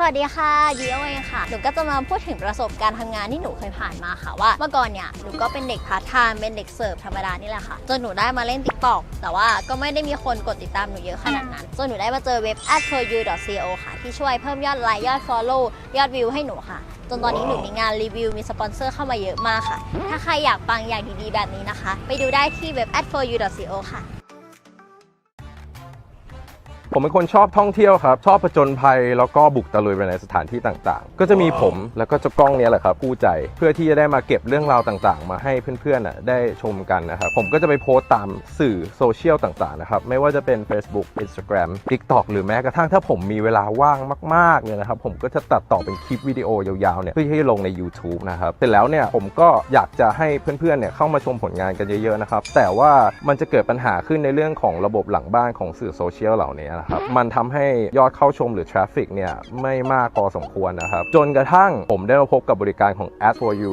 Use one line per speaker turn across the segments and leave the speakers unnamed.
สวัสดีค่ะดิโอเองค่ะ หนูก็จะมาพูดถึงประสบการณ์ทำงานที่หนูเคยผ่านมาค่ะว่าเมื่อก่อนเนี่ยหนูก็เป็นเด็กพาร์ทไทม์เป็นเด็กเสิร์ฟธรรมดานี่แหละค่ะ จนหนูได้มาเล่น t ิ k t o k แต่ว่าก็ไม่ได้มีคนกดติดตามหนูเยอะขนาดนั้น จนหนูได้มาเจอเว็บ at for you co ค่ะ ที่ช่วยเพิ่มยอดไลค์ยอด follow ยอดวิวให้หนูค่ะ จนตอนนี้หนูมีงานรีวิวมีสปอนเซอร์เข้ามาเยอะมากค่ะ ถ้าใครอยากปังอย่างดีๆแบบนี้นะคะ ไปดูได้ที่เว็บ at for you co ค่ะ
ผมเป็นคนชอบท่องเที่ยวครับ ชอบผจญภัยแล้วก็บุกตะลุยไปในสถานที่ต่างๆ ก็จะมีผมแล้วก็เจ้ากล้องเนี้ยแหละครับกู้ใจเพื่อที่จะได้มาเก็บเรื่องราวต่างๆ มาให้เพื่อนๆน่ะได้ชมกันนะครับผมก็จะไปโพสต์ตามสื่อโซเชียลต่างๆนะครับไม่ว่าจะเป็น Facebook Instagram TikTok หรือแม้กระทั่งถ้าผมมีเวลาว่างมากๆเนี่ยนะครับผมก็จะตัดต่อเป็นคลิปวิดีโอยาวๆเนี่ยเพื่อที่จะลงใน YouTube นะครับเสร็จแล้วเนี่ยผมก็อยากจะให้เพื่อนๆเนี่ยเข้ามาชมผลงานกันเยอะๆนะครับแต่ว่ามันจะเกิดปัญหาขึ้นในเรื่องของระบบหลังบ้านของสื่อโซเชียลเหล่านี้นะครับมันทำให้ยอดเข้าชมหรือทราฟฟิกเนี่ยไม่มากพอสมควรนะครับ จนกระทั่งผมได้มาพบกับบริการของ a d for you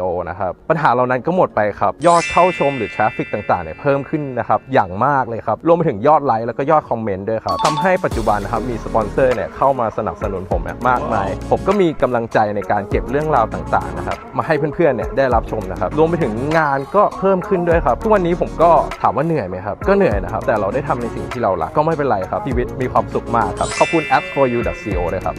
co นะครับ ปัญหาเหล่านั้นก็หมดไปครับ ยอดเข้าชมหรือทราฟฟิกต่างๆเนี่ยเพิ่มขึ้นนะครับ อย่างมากเลยครับ รวมไปถึงยอดไลค์แล้วก็ยอดคอมเมนต์ด้วยครับทำให้ปัจจุบันนะครับมีสปอนเซอร์เนี่ยเข้ามาสนับสนุนผมเนี่ยมากมาย ผมก็มีกำลังใจในการเก็บเรื่องราวต่างๆนะครับมาให้เพื่อนๆเนี่ยได้รับชมนะครับรวมไปถึงงานก็เพิ่มขึ้นด้วยครับทุกวันนี้ผมก็ถามว่าเหนื่อยไหมครับก็เหนื่อยนะครับแต่เราได้ทำในสิ่งที่เรารักก็ไม่เป็นไรครับชีวิตมีความสุขมากครับขอบคุณ app for you co ด้วยครับ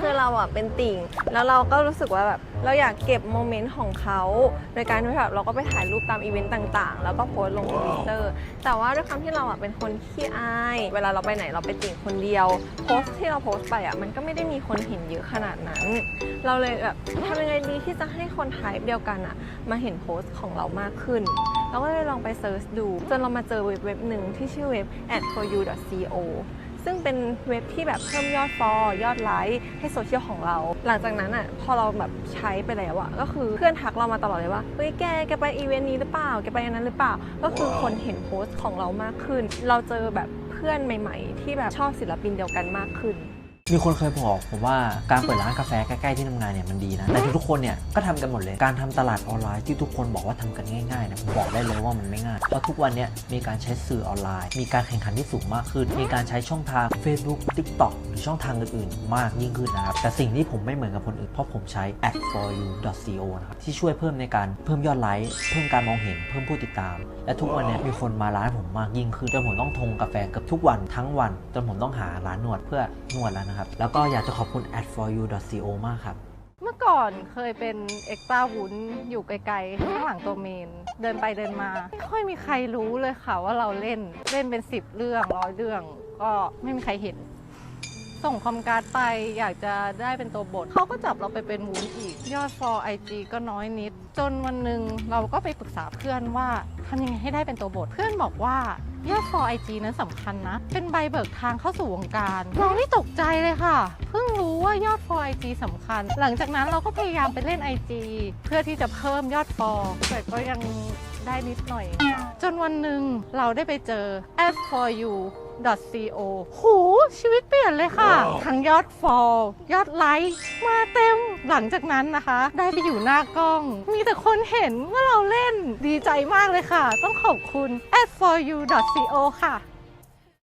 คือเราอะเป็นติ่ง แล้วเราก็รู้สึกว่าแบบ เราอยากเก็บโมเมนต์ของเขาโดยการที่แบบเราก็ไปถ่ายรูปตามอีเวนต์ต่างๆ แล้วก็โพสต์ลงทวิตเตอร์แต่ว่าด้วยความที่เราอะเป็นคนขี้อาย เวลาเราไปไหนเราไปติ่งคนเดียว โพสต์ที่เราโพสต์ไปอะมันก็ไม่ได้มีคนเห็นเยอะขนาดนั้น เราเลยแบบทำยังไงดีที่จะให้คนไทป์เดียวกันอะมาเห็นโพสต์ของเรามากขึ้นเราก็เลยลองไปเซิร์ชดูจนเรามาเจอเว็บเว็บหนึ่งที่ชื่อเว็บ ad for you co ซึ่งเป็นเว็บที่แบบเพิ่มยอดฟอลยอดไลค์ให้โซเชียลของเรา หลังจากนั้นอะพอเราแบบใช้ไปแล้วอะก็คือเพื่อนทักเรามาตลอดเลยว่าเฮ้ยแกแกไปอีเวนต์นี้หรือเปล่าแกไปอันนั้นหรือเปล่า ก็คือคนเห็นโพสต์ของเรามากขึ้น เราเจอแบบเพื่อนใหม่ ๆ ที่แบบชอบศิลปินเดียวกันมากขึ้น
มีคนเคยบอกผมว่าการเปิดร้านกาแฟใกล้ๆที่ทำงานเนี่ยมันดีนะ แต่ทุกคนเนี่ยก็ทำกันหมดเลย การทำตลาดออนไลน์ที่ทุกคนบอกว่าทำกันง่ายๆนะผมบอกได้เลยว่ามันไม่ง่าย เพราะทุกวันเนี่ยมีการใช้สื่อออนไลน์ มีการแข่งขันที่สูงมากขึ้น มีการใช้ช่องทาง Facebook TikTok หรือช่องทางอื่นๆ มากยิ่งขึ้นนะครับ แต่สิ่งที่ผมไม่เหมือนกับคนอื่น เพราะผมใช้ ad for you co นะครับ ที่ช่วยเพิ่มในการเพิ่มยอดไลค์ เพิ่มการมองเห็น เพิ่มผู้ติดตาม และทุกวันเนี่ยมีคนมาร้านผมมากยิ่งขึ้นจนผมต้องทงกาแฟเกือบทุกวันทั้งวันจนผมต้องหาร้านนวดเพื่อนวดแล้วนะครับแล้วก็อยากจะขอบคุณ ad for you co มากครับ
เมื่อก่อนเคยเป็นเอ็กซ์ต้าวุ้นอยู่ไกลๆข้างหลังตัวเมน เดินไปเดินมาไม่ค่อยมีใครรู้เลยค่ะว่าเราเล่นเล่นเป็นสิบเรื่องร้อยเรื่อง ก็ไม่มีใครเห็น ส่งคอมการ์ดไปอยากจะได้เป็นตัวบท เขาก็จับเราไปเป็นวุ้นอีก ยอดฟอร์ไอจีก็น้อยนิด จนวันหนึ่งเราก็ไปปรึกษาเพื่อนว่าทำยังไงให้ได้เป็นตัวบทเพื่อนบอกว่า ยอดฟอร์ไอจีนั้นสำคัญนะ เป็นใบเบิกทางเข้าสู่วงการเรานี่ตกใจเลยค่ะ เพิ่งรู้ว่ายอดฟอร์ไอจีสำคัญ หลังจากนั้นเราก็พยายามไปเล่น IG เพื่อที่จะเพิ่มยอดฟอลแต่ก็ยังได้นิดหน่อย จนวันหนึ่งเราได้ไปเจอ F for you co โหชีวิตเปลี่ยนเลยค่ะ ทั้งยอดฟอลยอดไลค์มาเต็มหลังจากนั้นนะคะ ได้ไปอยู่หน้ากล้อง มีแต่คนเห็นว่าเราเล่นดีใจมากเลยค่ะ ต้องขอบคุณ as for you co ค่ะ